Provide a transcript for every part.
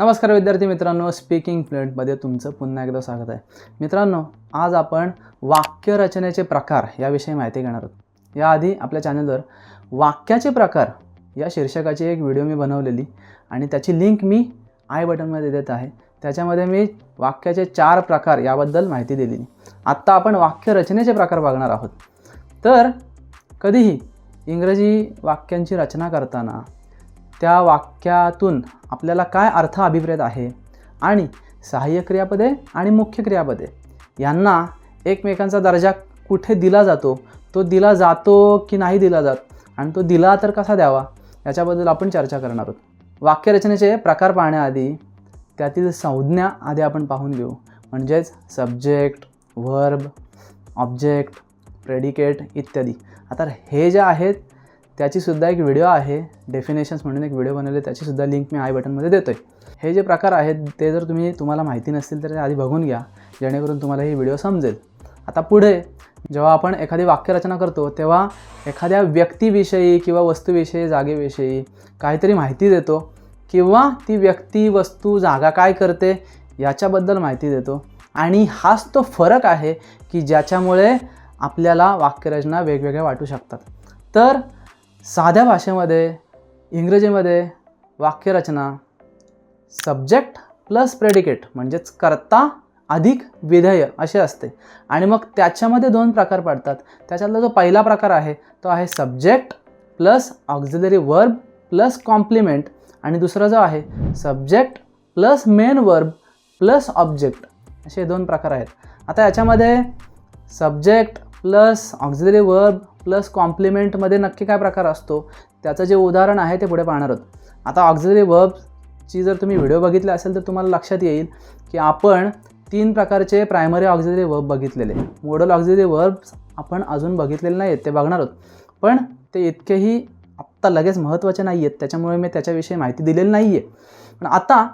नमस्कार विद्यार्थी मित्रांनो स्पीकिंग प्लेटमध्ये तुमचं पुन्हा एकदा स्वागत आहे. मित्रांनो आज आपण वाक्यरचनेचे प्रकार याविषयी माहिती घेणार आहोत. याआधी आपल्या चॅनलवर वाक्याचे प्रकार या शीर्षकाची एक व्हिडिओ मी बनवलेली आणि त्याची लिंक मी आय बटनमध्ये देत आहे. त्याच्यामध्ये मी वाक्याचे चार प्रकार याबद्दल माहिती दिलेली. आत्ता आपण वाक्यरचनेचे प्रकार बघणार आहोत. तर कधीही इंग्रजी वाक्यांची रचना करताना त्या वाक्यातून आपल्याला काय अर्थ अभिप्रेत आहे? आणि सहाय्य क्रियापदे आणि मुख्य क्रियापदे यांना एकमेकांचा दर्जा कुठे दिला जातो? तो दिला जातो की नाही दिला जात? आणि तो दिला तर कसा द्यावा? याच्याबद्दल आपण चर्चा करणार आहोत. वाक्यरचनेचे प्रकार पाहण्याआधी त्यातील संज्ञा आधी आपण पाहून घेऊ. म्हणजेच सब्जेक्ट व्हर्ब ऑब्जेक्ट प्रेडिकेट इत्यादी. आता हे जे आहेत त्याचीसुद्धा एक व्हिडिओ आहे. डेफिनेशन्स म्हणून एक व्हिडिओ बनवले त्याचीसुद्धा लिंक मी आय बटनमध्ये देतो आहे हे जे प्रकार आहेत ते जर तुम्ही तुम्हाला माहिती नसतील तर ते आधी बघून घ्या. जेणेकरून तुम्हाला ही व्हिडिओ समजेल. आता पुढे जेव्हा आपण एखादी वाक्यरचना करतो तेव्हा एखाद्या व्यक्तीविषयी किंवा वस्तूविषयी जागेविषयी काहीतरी माहिती देतो. किंवा ती व्यक्ती वस्तू जागा काय करते याच्याबद्दल माहिती देतो. आणि हाच तो फरक आहे की ज्याच्यामुळे आपल्याला वाक्यरचना वेगवेगळ्या वाटू शकतात. तर साध्या भाषेमध्ये इंग्रजीमध्ये वाक्यरचना सब्जेक्ट प्लस प्रेडिकेट म्हणजेच कर्ता अधिक विधेय असे असते. आणि मग त्याच्यामध्ये दोन प्रकार पडतात. त्याच्यातला जो पहिला प्रकार आहे तो आहे subject plus auxiliary verb plus complement आणि दुसरा जो आहे subject plus main verb plus object असे दोन प्रकार आहेत. आता याच्यामध्ये subject plus auxiliary verb plus कॉम्प्लिमेंटमध्ये नक्की काय प्रकार असतो त्याचं जे उदाहरण आहे ते पुढे पाहणार आहोत. आता ऑक्झिलरी वर्बची जर तुम्ही व्हिडिओ बघितला असेल तर तुम्हाला लक्षात येईल की आपण तीन प्रकारचे प्रायमरी ऑक्झिलरी वर्ब बघितलेले. मोडल ऑक्झिलरी वर्ब्स आपण अजून बघितलेले नाही आहेत ते बघणार आहोत. पण ते इतकेही आत्ता लगेच महत्त्वाचे नाही आहेत त्याच्यामुळे मी त्याच्याविषयी माहिती दिलेली नाही आहे पण आता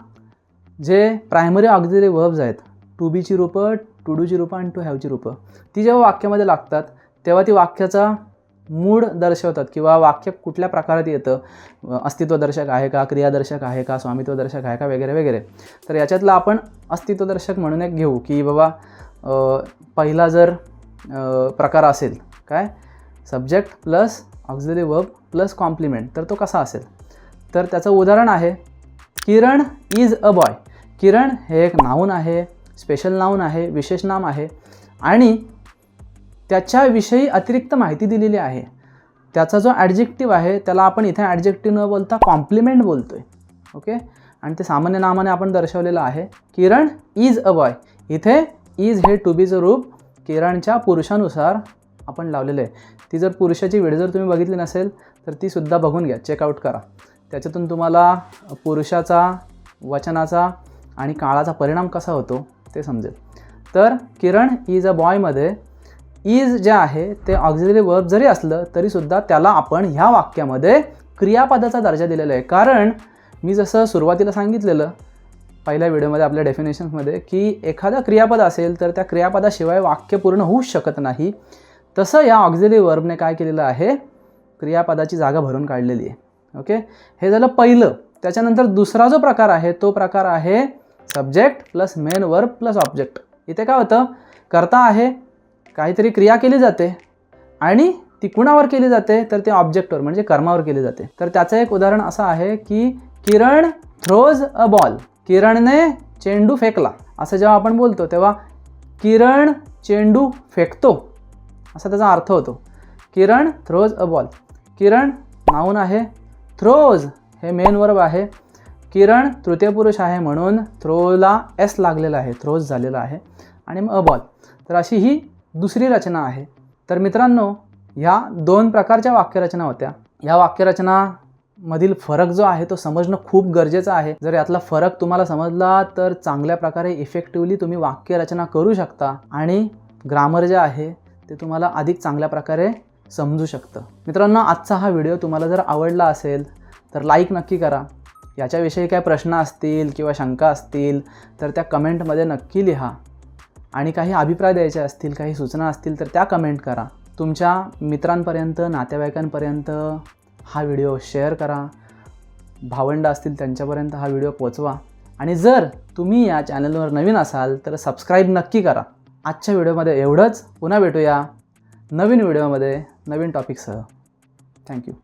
जे प्रायमरी ऑक्झिलरी वर्ब्स आहेत टू बीची रूपं टू डूची रूपं आणि टू हॅवची रूपं ती जेव्हा वाक्यामध्ये लागतात तेव्हा ती वाक्याचा मूड दर्शवतात किंवा वाक्य कुठल्या प्रकारात येतं? अस्तित्वदर्शक आहे का? क्रियादर्शक आहे का? स्वामित्वदर्शक आहे का? वगैरे वगैरे. तर याच्यातलं आपण अस्तित्वदर्शक म्हणून एक घेऊ की बाबा पहिला जर प्रकार असेल काय? Subject plus auxiliary verb plus complement तर तो कसा असेल? तर त्याचं उदाहरण आहे किरण इज अ बॉय. किरण हे एक नाऊन आहे स्पेशल नाऊन आहे विशेष नाम आहे. आणि त्याच्याविषयी अतिरिक्त माहिती दिलेली आहे. त्याचा जो ॲडजेक्टिव्ह आहे त्याला आपण इथे ॲडजेक्टिव्ह न बोलता कॉम्प्लिमेंट बोलतो आहे ओके आणि ते सामान्य नामाने आपण दर्शवलेलं आहे. किरण इज अ बॉय इथे इज हे टू बीचं रूप किरणच्या पुरुषानुसार आपण लावलेलं आहे. ती जर पुरुषाची वेळ जर तुम्ही बघितली नसेल तर ती सुद्धा बघून घ्या. चेकआउट करा. त्याच्यातून तुम्हाला पुरुषाचा वचनाचा आणि काळाचा परिणाम कसा होतो ते समजेल. तर किरण इज अ बॉयमध्ये इज जे आहे ते ऑक्झिलरी वर्ब जरी असलं तरीसुद्धा त्याला आपण ह्या वाक्यामध्ये क्रियापदाचा दर्जा दिलेला आहे. कारण मी जसं सुरुवातीला सांगितलेलं पहिल्या व्हिडिओमध्ये आपल्या डेफिनेशन्समध्ये की एखादं क्रियापद असेल तर त्या क्रियापदाशिवाय वाक्य पूर्ण होऊच शकत नाही. तसं या ऑक्झिलरी वर्बने काय केलेलं आहे? क्रियापदाची जागा भरून काढलेली आहे. ओके हे झालं पहिलं. त्याच्यानंतर दुसरा जो प्रकार आहे तो प्रकार आहे subject plus main verb plus object इथे काय होतं? करता आहे काहीतरी क्रिया केली जाते आणि ती कुणावर केली जाते तर ते ऑब्जेक्टवर म्हणजे कर्मावर केली जाते. तर त्याचं एक उदाहरण असं आहे की किरण थ्रोज अ बॉल किरणने चेंडू फेकला. असं जेव्हा आपण बोलतो तेव्हा किरण चेंडू फेकतो. असा त्याचा अर्थ होतो. Kiran throws a ball Kiran noun आहे थ्रोज हे मेन वर्ब आहे. किरण तृतीय पुरुष आहे म्हणून थ्रोला एस लागलेला आहे थ्रोज झालेला आहे. आणि मग अ बॉल तर अशी ही दुसरी रचना आहे. तर मित्रांनो ह्या दोन प्रकारच्या वाक्यरचना होत्या. या वाक्यरचनामधील फरक जो आहे तो समजणं खूप गरजेचं आहे. जर यातला फरक तुम्हाला समजला तर चांगल्या प्रकारे इफेक्टिवली तुम्ही वाक्यरचना करू शकता आणि ग्रामर जे आहे ते तुम्हाला अधिक चांगल्या प्रकारे समजू शकतं. मित्रांनो आजचा हा व्हिडिओ तुम्हाला जर आवडला असेल तर लाईक नक्की करा. याच्याविषयी काय प्रश्न असतील किंवा शंका असतील तर त्या कमेंटमध्ये नक्की लिहा. आणि काही अभिप्राय द्यायचे असतील काही सूचना असतील तर त्या कमेंट करा. तुमच्या मित्रांपर्यंत नातेवाईकांपर्यंत हा व्हिडिओ शेअर करा. भावंड असतील त्यांच्यापर्यंत हा व्हिडिओ पोचवा. आणि जर तुम्ही या चॅनलवर नवीन असाल तर सबस्क्राईब नक्की करा. आजच्या व्हिडिओमध्ये एवढंच. पुन्हा भेटूया नवीन व्हिडिओमध्ये नवीन टॉपिकसह थँक्यू